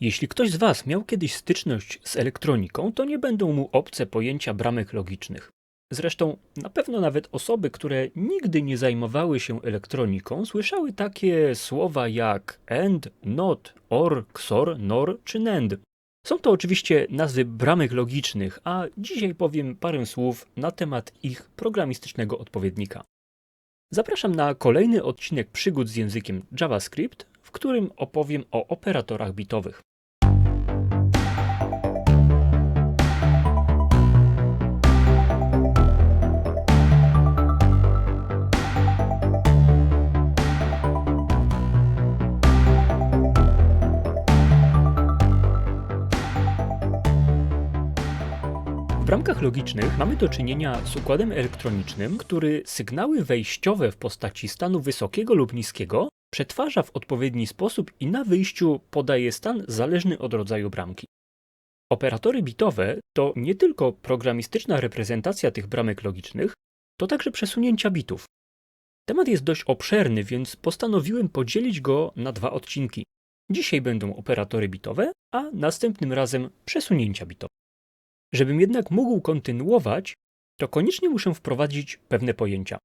Jeśli ktoś z Was miał kiedyś styczność z elektroniką, to nie będą mu obce pojęcia bramek logicznych. Zresztą na pewno nawet osoby, które nigdy nie zajmowały się elektroniką, słyszały takie słowa jak AND, NOT, OR, XOR, NOR czy NAND. Są to oczywiście nazwy bramek logicznych, a dzisiaj powiem parę słów na temat ich programistycznego odpowiednika. Zapraszam na kolejny odcinek przygód z językiem JavaScript, w którym opowiem o operatorach bitowych. W bramkach logicznych mamy do czynienia z układem elektronicznym, który sygnały wejściowe w postaci stanu wysokiego lub niskiego przetwarza w odpowiedni sposób i na wyjściu podaje stan zależny od rodzaju bramki. Operatory bitowe to nie tylko programistyczna reprezentacja tych bramek logicznych, to także przesunięcia bitów. Temat jest dość obszerny, więc postanowiłem podzielić go na dwa odcinki. Dzisiaj będą operatory bitowe, a następnym razem przesunięcia bitowe. Żebym jednak mógł kontynuować, to koniecznie muszę wprowadzić pewne pojęcia.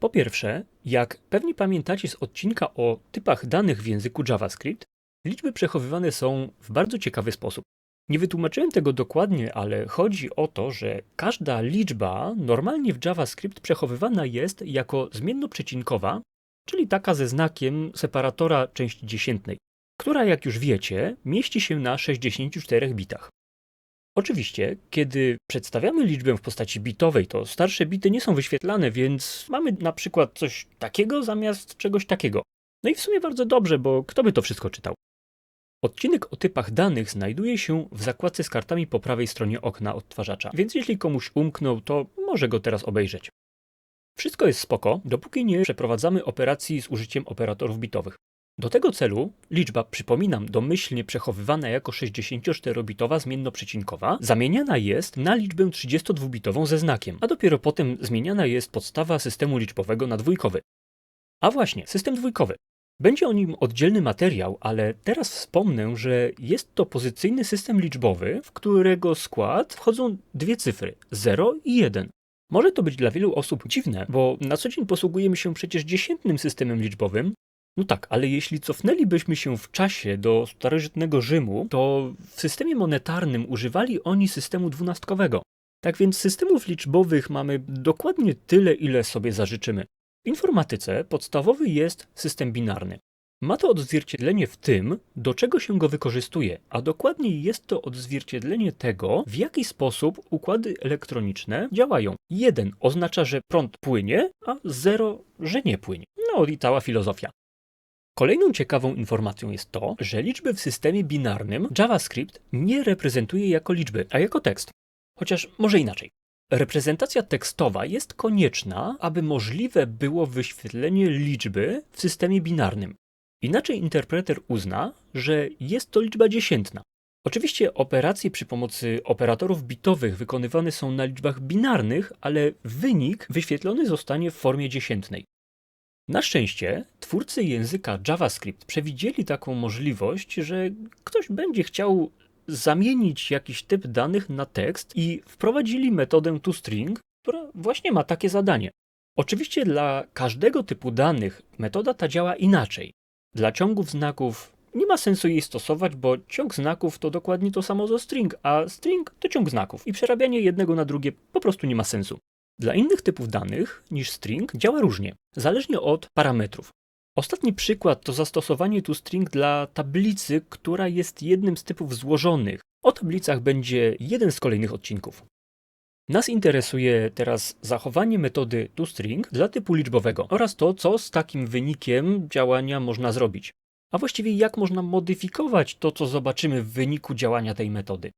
Po pierwsze, jak pewnie pamiętacie z odcinka o typach danych w języku JavaScript, liczby przechowywane są w bardzo ciekawy sposób. Nie wytłumaczyłem tego dokładnie, ale chodzi o to, że każda liczba normalnie w JavaScript przechowywana jest jako zmiennoprzecinkowa, czyli taka ze znakiem separatora części dziesiętnej, która jak już wiecie, mieści się na 64 bitach. Oczywiście, kiedy przedstawiamy liczbę w postaci bitowej, to starsze bity nie są wyświetlane, więc mamy na przykład coś takiego zamiast czegoś takiego. No i w sumie bardzo dobrze, bo kto by to wszystko czytał? Odcinek o typach danych znajduje się w zakładce z kartami po prawej stronie okna odtwarzacza, więc jeśli komuś umknął, to może go teraz obejrzeć. Wszystko jest spoko, dopóki nie przeprowadzamy operacji z użyciem operatorów bitowych. Do tego celu liczba, przypominam, domyślnie przechowywana jako 64-bitowa zmiennoprzecinkowa, zamieniana jest na liczbę 32-bitową ze znakiem, a dopiero potem zmieniana jest podstawa systemu liczbowego na dwójkowy. A właśnie, system dwójkowy. Będzie o nim oddzielny materiał, ale teraz wspomnę, że jest to pozycyjny system liczbowy, w którego skład wchodzą dwie cyfry 0 i 1. Może to być dla wielu osób dziwne, bo na co dzień posługujemy się przecież dziesiętnym systemem liczbowym, no tak, ale jeśli cofnęlibyśmy się w czasie do starożytnego Rzymu, to w systemie monetarnym używali oni systemu dwunastkowego. Tak więc systemów liczbowych mamy dokładnie tyle, ile sobie zażyczymy. W informatyce podstawowy jest system binarny. Ma to odzwierciedlenie w tym, do czego się go wykorzystuje, a dokładniej jest to odzwierciedlenie tego, w jaki sposób układy elektroniczne działają. Jeden oznacza, że prąd płynie, a zero, że nie płynie. No i cała filozofia. Kolejną ciekawą informacją jest to, że liczby w systemie binarnym JavaScript nie reprezentuje jako liczby, a jako tekst. Chociaż może inaczej. Reprezentacja tekstowa jest konieczna, aby możliwe było wyświetlenie liczby w systemie binarnym. Inaczej interpreter uzna, że jest to liczba dziesiętna. Oczywiście operacje przy pomocy operatorów bitowych wykonywane są na liczbach binarnych, ale wynik wyświetlony zostanie w formie dziesiętnej. Na szczęście twórcy języka JavaScript przewidzieli taką możliwość, że ktoś będzie chciał zamienić jakiś typ danych na tekst i wprowadzili metodę toString, która właśnie ma takie zadanie. Oczywiście dla każdego typu danych metoda ta działa inaczej. Dla ciągów znaków nie ma sensu jej stosować, bo ciąg znaków to dokładnie to samo co string, a string to ciąg znaków i przerabianie jednego na drugie po prostu nie ma sensu. Dla innych typów danych niż string działa różnie, zależnie od parametrów. Ostatni przykład to zastosowanie toString dla tablicy, która jest jednym z typów złożonych. O tablicach będzie jeden z kolejnych odcinków. Nas interesuje teraz zachowanie metody toString dla typu liczbowego oraz to, co z takim wynikiem działania można zrobić. A właściwie jak można modyfikować to, co zobaczymy w wyniku działania tej metody.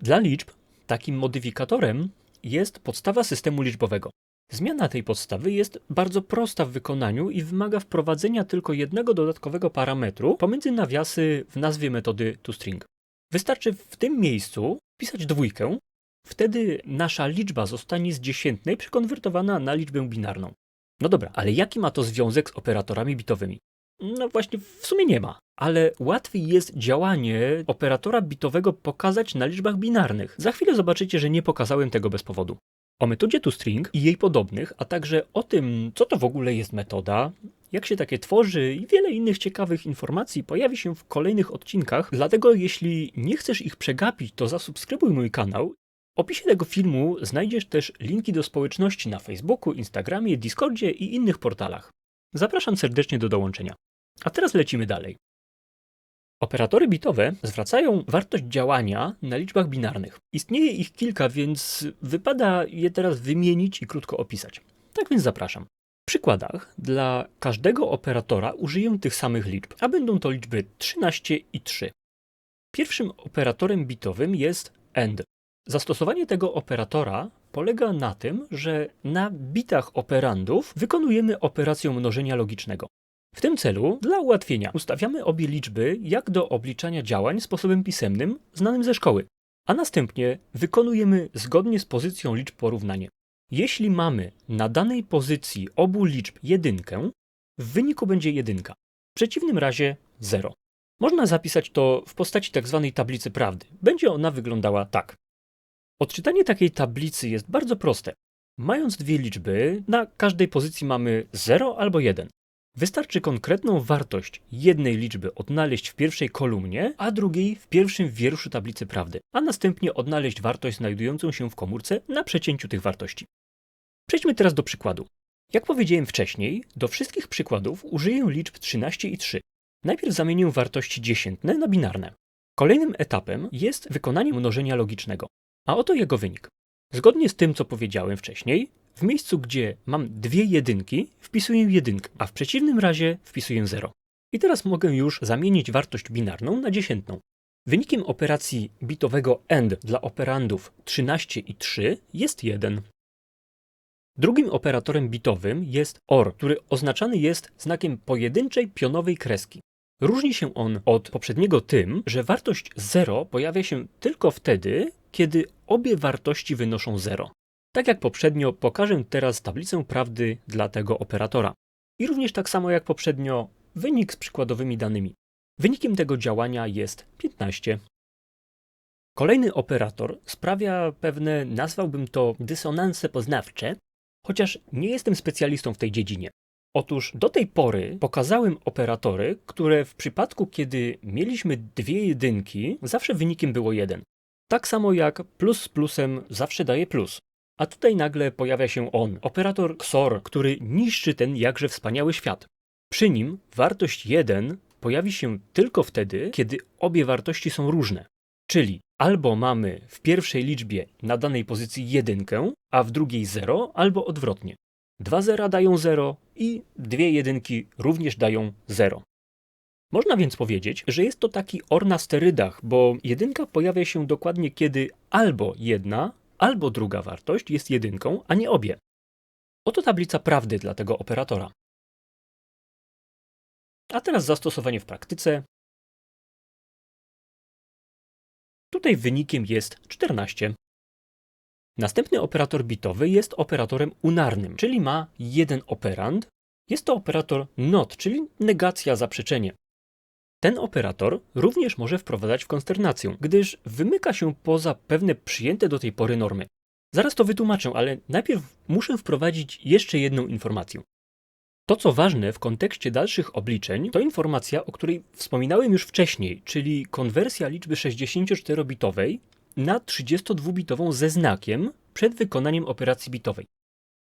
Dla liczb takim modyfikatorem jest podstawa systemu liczbowego. Zmiana tej podstawy jest bardzo prosta w wykonaniu i wymaga wprowadzenia tylko jednego dodatkowego parametru pomiędzy nawiasy w nazwie metody toString. Wystarczy w tym miejscu wpisać dwójkę, wtedy nasza liczba zostanie z dziesiętnej przekonwertowana na liczbę binarną. No dobra, ale jaki ma to związek z operatorami bitowymi? No właśnie, w sumie nie ma. Ale łatwiej jest działanie operatora bitowego pokazać na liczbach binarnych. Za chwilę zobaczycie, że nie pokazałem tego bez powodu. O metodzie toString i jej podobnych, a także o tym, co to w ogóle jest metoda, jak się takie tworzy i wiele innych ciekawych informacji pojawi się w kolejnych odcinkach. Dlatego, jeśli nie chcesz ich przegapić, to zasubskrybuj mój kanał. W opisie tego filmu znajdziesz też linki do społeczności na Facebooku, Instagramie, Discordzie i innych portalach. Zapraszam serdecznie do dołączenia. A teraz lecimy dalej. Operatory bitowe zwracają wartość działania na liczbach binarnych. Istnieje ich kilka, więc wypada je teraz wymienić i krótko opisać. Tak więc zapraszam. W przykładach dla każdego operatora użyję tych samych liczb, a będą to liczby 13 i 3. Pierwszym operatorem bitowym jest AND. Zastosowanie tego operatora polega na tym, że na bitach operandów wykonujemy operację mnożenia logicznego. W tym celu, dla ułatwienia, ustawiamy obie liczby jak do obliczania działań sposobem pisemnym znanym ze szkoły, a następnie wykonujemy zgodnie z pozycją liczb porównanie. Jeśli mamy na danej pozycji obu liczb jedynkę, w wyniku będzie jedynka. W przeciwnym razie 0. Można zapisać to w postaci tzw. Tak tablicy prawdy. Będzie ona wyglądała tak. Odczytanie takiej tablicy jest bardzo proste. Mając dwie liczby, na każdej pozycji mamy 0 albo 1. Wystarczy konkretną wartość jednej liczby odnaleźć w pierwszej kolumnie, a drugiej w pierwszym wierszu tablicy prawdy, a następnie odnaleźć wartość znajdującą się w komórce na przecięciu tych wartości. Przejdźmy teraz do przykładu. Jak powiedziałem wcześniej, do wszystkich przykładów użyję liczb 13 i 3. Najpierw zamienię wartości dziesiętne na binarne. Kolejnym etapem jest wykonanie mnożenia logicznego. A oto jego wynik. Zgodnie z tym, co powiedziałem wcześniej, w miejscu, gdzie mam dwie jedynki, wpisuję jedynkę, a w przeciwnym razie wpisuję 0. I teraz mogę już zamienić wartość binarną na dziesiętną. Wynikiem operacji bitowego AND dla operandów 13 i 3 jest 1. Drugim operatorem bitowym jest OR, który oznaczany jest znakiem pojedynczej pionowej kreski. Różni się on od poprzedniego tym, że wartość 0 pojawia się tylko wtedy, kiedy obie wartości wynoszą 0. Tak jak poprzednio, pokażę teraz tablicę prawdy dla tego operatora. I również tak samo jak poprzednio, wynik z przykładowymi danymi. Wynikiem tego działania jest 15. Kolejny operator sprawia pewne, nazwałbym to dysonanse poznawcze, chociaż nie jestem specjalistą w tej dziedzinie. Otóż do tej pory pokazałem operatory, które w przypadku, kiedy mieliśmy dwie jedynki, zawsze wynikiem było jeden. Tak samo jak plus z plusem zawsze daje plus. A tutaj nagle pojawia się on, operator XOR, który niszczy ten jakże wspaniały świat. Przy nim wartość 1 pojawi się tylko wtedy, kiedy obie wartości są różne. Czyli albo mamy w pierwszej liczbie na danej pozycji jedynkę, a w drugiej 0, albo odwrotnie. Dwa zera dają 0 i dwie jedynki również dają 0. Można więc powiedzieć, że jest to taki or na sterydach, bo jedynka pojawia się dokładnie kiedy albo jedna, albo druga wartość jest jedynką, a nie obie. Oto tablica prawdy dla tego operatora. A teraz zastosowanie w praktyce. Tutaj wynikiem jest 14. Następny operator bitowy jest operatorem unarnym, czyli ma jeden operand. Jest to operator not, czyli negacja, zaprzeczenie. Ten operator również może wprowadzać w konsternację, gdyż wymyka się poza pewne przyjęte do tej pory normy. Zaraz to wytłumaczę, ale najpierw muszę wprowadzić jeszcze jedną informację. To, co ważne w kontekście dalszych obliczeń, to informacja, o której wspominałem już wcześniej, czyli konwersja liczby 64-bitowej na 32-bitową ze znakiem przed wykonaniem operacji bitowej.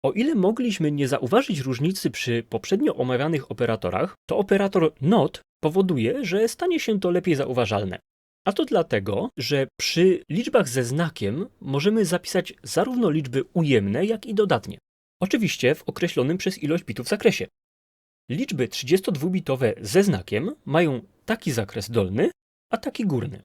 O ile mogliśmy nie zauważyć różnicy przy poprzednio omawianych operatorach, to operator NOT powoduje, że stanie się to lepiej zauważalne. A to dlatego, że przy liczbach ze znakiem możemy zapisać zarówno liczby ujemne, jak i dodatnie. Oczywiście w określonym przez ilość bitów zakresie. Liczby 32-bitowe ze znakiem mają taki zakres dolny, a taki górny.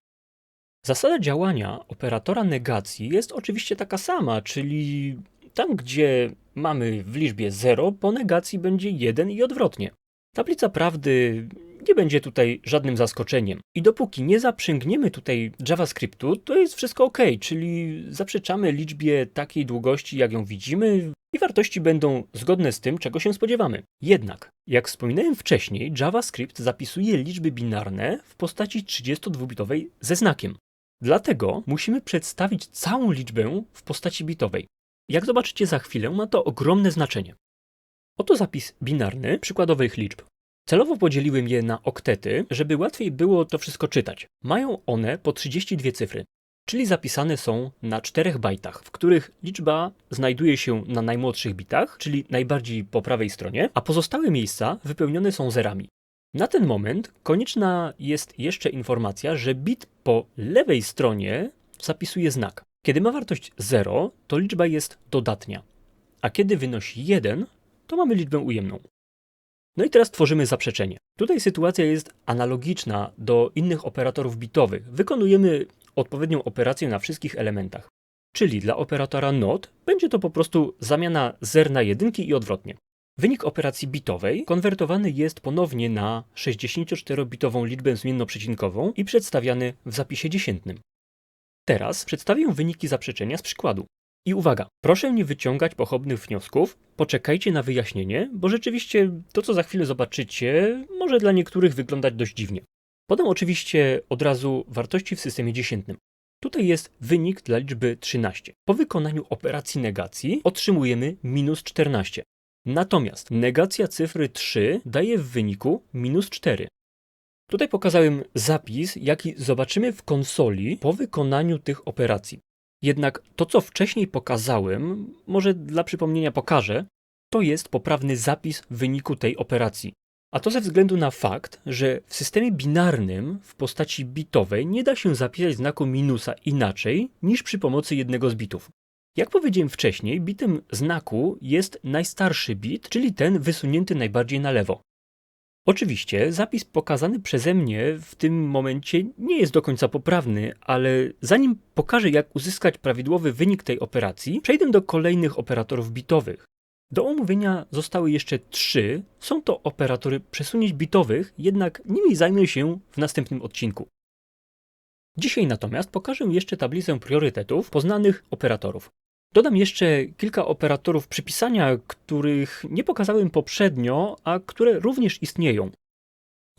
Zasada działania operatora negacji jest oczywiście taka sama, czyli tam, gdzie mamy w liczbie 0, po negacji będzie 1 i odwrotnie. Tablica prawdy nie będzie tutaj żadnym zaskoczeniem. I dopóki nie zaprzęgniemy tutaj JavaScriptu, to jest wszystko ok, czyli zaprzeczamy liczbie takiej długości, jak ją widzimy, i wartości będą zgodne z tym, czego się spodziewamy. Jednak, jak wspominałem wcześniej, JavaScript zapisuje liczby binarne w postaci 32-bitowej ze znakiem. Dlatego musimy przedstawić całą liczbę w postaci bitowej. Jak zobaczycie za chwilę, ma to ogromne znaczenie. Oto zapis binarny przykładowych liczb. Celowo podzieliłem je na oktety, żeby łatwiej było to wszystko czytać. Mają one po 32 cyfry, czyli zapisane są na 4 bajtach, w których liczba znajduje się na najmłodszych bitach, czyli najbardziej po prawej stronie, a pozostałe miejsca wypełnione są zerami. Na ten moment konieczna jest jeszcze informacja, że bit po lewej stronie zapisuje znak. Kiedy ma wartość 0, to liczba jest dodatnia, a kiedy wynosi 1, to mamy liczbę ujemną. No i teraz tworzymy zaprzeczenie. Tutaj sytuacja jest analogiczna do innych operatorów bitowych. Wykonujemy odpowiednią operację na wszystkich elementach. Czyli dla operatora NOT będzie to po prostu zamiana zer na jedynki i odwrotnie. Wynik operacji bitowej konwertowany jest ponownie na 64-bitową liczbę zmiennoprzycinkową i przedstawiany w zapisie dziesiętnym. Teraz przedstawię wyniki zaprzeczenia z przykładu. I uwaga, proszę nie wyciągać pochopnych wniosków, poczekajcie na wyjaśnienie, bo rzeczywiście to, co za chwilę zobaczycie, może dla niektórych wyglądać dość dziwnie. Podam oczywiście od razu wartości w systemie dziesiętnym. Tutaj jest wynik dla liczby 13. Po wykonaniu operacji negacji otrzymujemy minus 14. Natomiast negacja cyfry 3 daje w wyniku minus 4. Tutaj pokazałem zapis, jaki zobaczymy w konsoli po wykonaniu tych operacji. Jednak to, co wcześniej pokazałem, może dla przypomnienia pokażę, to jest poprawny zapis wyniku tej operacji. A to ze względu na fakt, że w systemie binarnym w postaci bitowej nie da się zapisać znaku minusa inaczej niż przy pomocy jednego z bitów. Jak powiedziałem wcześniej, bitem znaku jest najstarszy bit, czyli ten wysunięty najbardziej na lewo. Oczywiście zapis pokazany przeze mnie w tym momencie nie jest do końca poprawny, ale zanim pokażę jak uzyskać prawidłowy wynik tej operacji, przejdę do kolejnych operatorów bitowych. Do omówienia zostały jeszcze trzy. Są to operatory przesunięć bitowych, jednak nimi zajmę się w następnym odcinku. Dzisiaj natomiast pokażę jeszcze tablicę priorytetów poznanych operatorów. Dodam jeszcze kilka operatorów przypisania, których nie pokazałem poprzednio, a które również istnieją.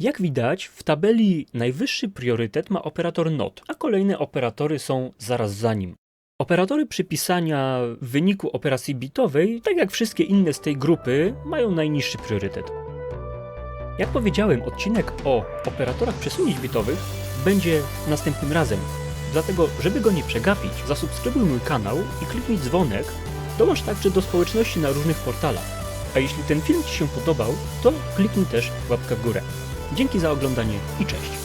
Jak widać, w tabeli najwyższy priorytet ma operator NOT, a kolejne operatory są zaraz za nim. Operatory przypisania wyniku operacji bitowej, tak jak wszystkie inne z tej grupy, mają najniższy priorytet. Jak powiedziałem, odcinek o operatorach przesunięć bitowych będzie następnym razem. Dlatego, żeby go nie przegapić, zasubskrybuj mój kanał i kliknij dzwonek. Dołącz także do społeczności na różnych portalach. A jeśli ten film Ci się podobał, to kliknij też łapkę w górę. Dzięki za oglądanie i cześć.